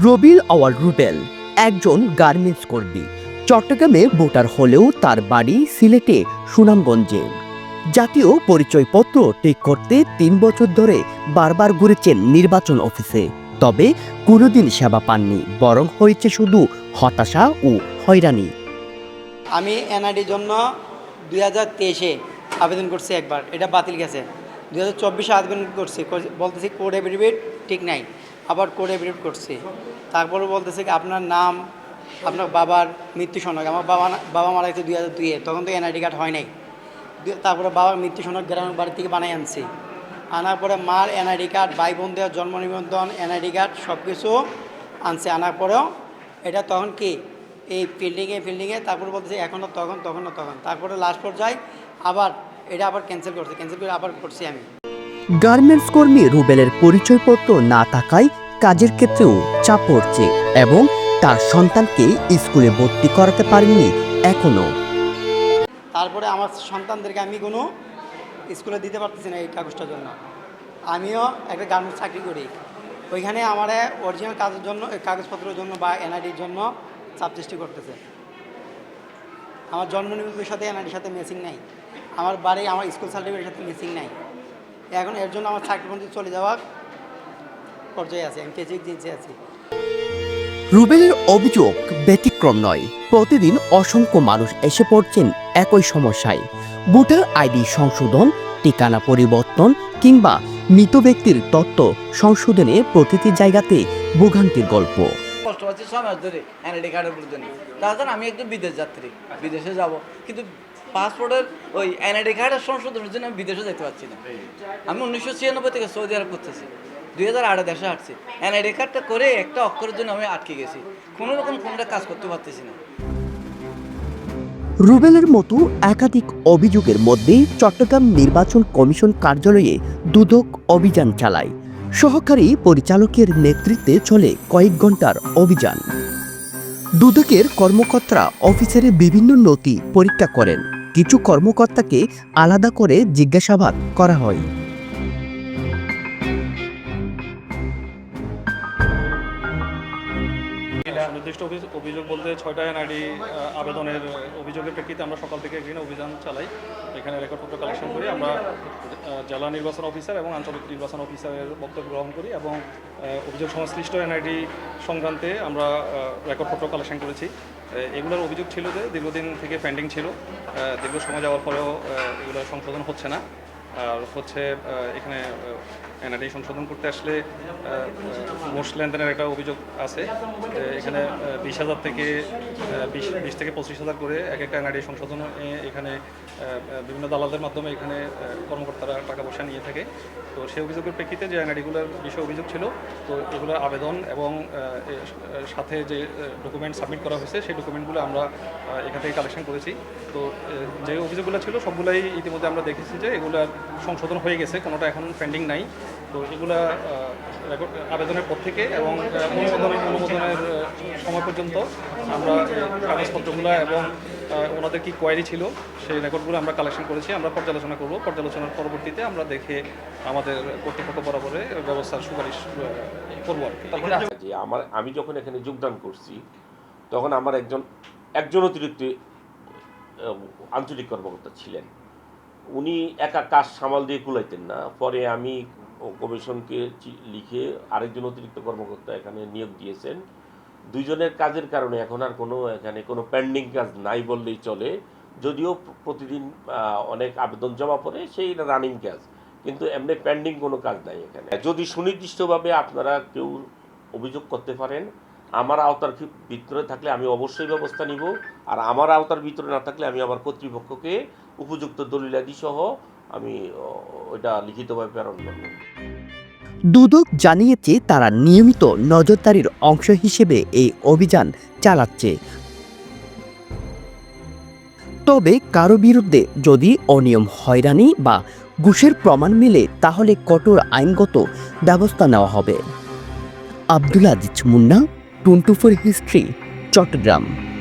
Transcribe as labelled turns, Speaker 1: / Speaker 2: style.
Speaker 1: রবিল আওয়াল রুবেল, একজন গার্মেন্টস কর্মী। চট্টগ্রামে ভোটার হলেও তার বাড়ি সিলেটে, সুনামগঞ্জে। জাতীয় পরিচয়পত্র ঠিক করতে তিন বছর ধরে বারবার ঘুরেছেন নির্বাচন অফিসে। তবে কোনোদিন সেবা পাননি, বরং হয়েছে শুধু হতাশা ও হয়রানি।
Speaker 2: আমি এনআইডির জন্য দুই হাজার তেইশে আবেদন করছি একবার, এটা বাতিল গেছে। দুই হাজার চব্বিশে আবেদন করছি, বলতেছি কোড এফিডেভিট ঠিক নাই। আবার কোড এফিডেভিট করছি। তারপরে বলতেছে কি, আপনার নাম, আপনার বাবার মৃত্যু সনক আমার বাবা বাবা মারা গেছে দুই হাজার দুইয়ে তখন তো এনআইডি কার্ড হয় নাই। তারপরে বাবার মৃত্যু সনদ গ্রামের বাড়ি থেকে বানাই আনছি। আনার পরে মার এনআইডি কার্ড, ভাই বোন দেওয়ার জন্ম নিবন্ধন, এনআইডি কার্ড সব কিছু আনছে। আনার পরেও এটা তখন কি, এই ফিল্ডিংয়ে ফিল্ডিংয়ে তারপরে বলতেছে এখনও তখন তখনও তখন। তারপরে লাস্ট পর্যায়ে আবার, এটা আবার ক্যান্সেল করছে ক্যান্সেল করে আবার করছি আমি।
Speaker 1: গার্মেন্টস কর্মী রুবেলের পরিচয়পত্র না থাকায় কাজের ক্ষেত্রেও চাপ পড়ছে এবং তার সন্তানকে স্কুলে ভর্তি করাতে পারেননি এখনও।
Speaker 2: তারপরে আমার সন্তানদেরকে আমি কোনো স্কুলে দিতে পারতেছি না এই কাগজটার জন্য। আমিও একটা গার্মেন্টস চাকরি করি। ওইখানে আমার অরিজিনাল কাজের জন্য, কাগজপত্রের জন্য বা এনআইডির জন্য চাপ সৃষ্টি করতেছে। আমার জন্ম নিবন্ধনের সাথে এনআইডির সাথে মেসিং নাই। আমার বাড়ি, আমার স্কুল সার্টিফিকেটের সাথে মেসিং নাই। এখন এর জন্য আমার চাকরি চলে যাওয়ার পর্যায়ে আছে আমি কেজি জিনিসে আছি।
Speaker 1: রুবেলের অভিযোগ ব্যতিক্রম নয়। প্রতিদিন অসংখ্য মানুষ এসে পড়ছেন একই সমস্যায়। ভোটার আইডি সংশোধন ঠিকানা পরিবর্তন কিংবা মৃত ব্যক্তির তথ্য সংশোধনে প্রতিটি জায়গাতে ভোগান্তির গল্প।
Speaker 3: কষ্ট পাচ্ছি ছয় মাস ধরে এনআইডি কার্ডের জন্য তাছাড়া আমি একজন বিদেশ যাত্রী বিদেশে যাব। কিন্তু পাসপোর্টের ওই এনআইডি কার্ডের সংশোধনের জন্য আমি বিদেশে যেতে পারছি না। আমি উনিশশো ছিয়ানব্বই থেকে সৌদি আরব করতেছি দুই হাজার আটে দেশে আসছি এনআইডি কার্ডটা করে একটা অক্ষরের জন্য আমি আটকে গেছি। কোনো রকম কোনটা কাজ করতে পারতেছি না।
Speaker 1: রুবেলের মতো একাধিক অভিযোগের মধ্যে চট্টগ্রাম নির্বাচন কমিশন কার্যালয়ে দুদক অভিযান চালায়। সহকারী পরিচালকের নেতৃত্বে চলে কয়েক ঘণ্টার অভিযান। দুদকের কর্মকর্তারা অফিসের বিভিন্ন নথি পরীক্ষা করেন। কিছু কর্মকর্তাকে আলাদা করে জিজ্ঞাসাবাদ করা হয়।
Speaker 4: নির্দিষ্ট অভি- অভিযোগ বলতে ছয়টা এনআইডি আবেদনের অভিযোগের প্রেক্ষিতে আমরা সকাল থেকে এখানে অভিযান চালাই। এখানে রেকর্ডপত্র কালেকশন করি আমরা জেলা নির্বাচন অফিসার এবং আঞ্চলিক নির্বাচন অফিসারের বক্তব্য গ্রহণ করি এবং অভিযোগ সংশ্লিষ্ট এনআইডি সংক্রান্তে আমরা রেকর্ডপত্র কালেকশন করেছি। এগুলোর অভিযোগ ছিল যে দীর্ঘদিন থেকে পেন্ডিং ছিল। দীর্ঘ সময় যাওয়ার পরেও এগুলো সংশোধন হচ্ছে না। আর হচ্ছে এখানে এনআইডি সংশোধন করতে আসলে মোস্ট লেনদেনের একটা অভিযোগ আছে। এখানে বিশ হাজার থেকে বিশ বিশ থেকে পঁচিশ হাজার করে এক একটা এনআইডি সংশোধন এখানে বিভিন্ন দালালদের মাধ্যমে এখানে কর্মকর্তারা টাকা পয়সা নিয়ে থাকে। তো সেই অভিযোগের প্রেক্ষিতে যে এনআইডিগুলোর বিষয়ে অভিযোগ ছিল, তো এগুলোর আবেদন এবং সাথে যে ডকুমেন্ট সাবমিট করা হয়েছে, সেই ডকুমেন্টগুলো আমরা এখান থেকে কালেকশন করেছি। তো যে অভিযোগগুলো ছিল, সবগুলাই ইতিমধ্যে আমরা দেখেছি যে এগুলো সংশোধন হয়ে গেছে, কোনোটা এখন পেন্ডিং নাই। তো এগুলা আবেদনের পর থেকে এবং অনুমোদনের অনুমোদনের সময় পর্যন্ত আমরা কাগজপত্রগুলো এবং ওনাদের কি কোয়ারি ছিল সেই রেকর্ডগুলো আমরা কালেকশন করেছি আমরা পর্যালোচনা করব। পর্যালোচনার পরবর্তীতে আমরা দেখে আমাদের কর্তৃপক্ষ বরাবরে ব্যবস্থার সুপারিশ করব আর কি।
Speaker 5: আমার আমি যখন এখানে যোগদান করছি তখন আমার একজন একজন অতিরিক্ত আঞ্চলিক কর্মকর্তা ছিলেন। উনি একা কাজ সামাল দিয়ে কুলাইতেন না। পরে আমি কমিশনকে লিখে আরেকজন অতিরিক্ত কর্মকর্তা এখানে নিয়োগ দিয়েছেন। দুইজনের কাজের কারণে এখন আর কোনো, এখানে কোনো পেন্ডিং কাজ নাই বললেই চলে। যদিও প্রতিদিন অনেক আবেদন জমা পড়ে, সেই রানিং কাজ। কিন্তু এমনি পেন্ডিং কোনো কাজ নাই এখানে। যদি সুনির্দিষ্টভাবে আপনারা কেউ অভিযোগ করতে পারেন, আমার আওতার ভিতরে থাকলে আমি অবশ্যই ব্যবস্থা নিব। আর আমার আওতার ভিতরে না থাকলে আমি আমার কর্তৃপক্ষকে উপযুক্ত দলিলাদি সহ আমি ও, ওইটা লিখিতভাবে প্রেরণ করব।
Speaker 1: দুদক জানিয়েছে তারা নিয়মিত নজরদারির অংশ হিসেবে এই অভিযান চালাচ্ছে। তবে কারও বিরুদ্ধে যদি অনিয়ম হয়রানি বা ঘুষের প্রমাণ মিলে তাহলে কঠোর আইনগত ব্যবস্থা নেওয়া হবে। Abdul Aziz Munna Tuntu for history Chittagong.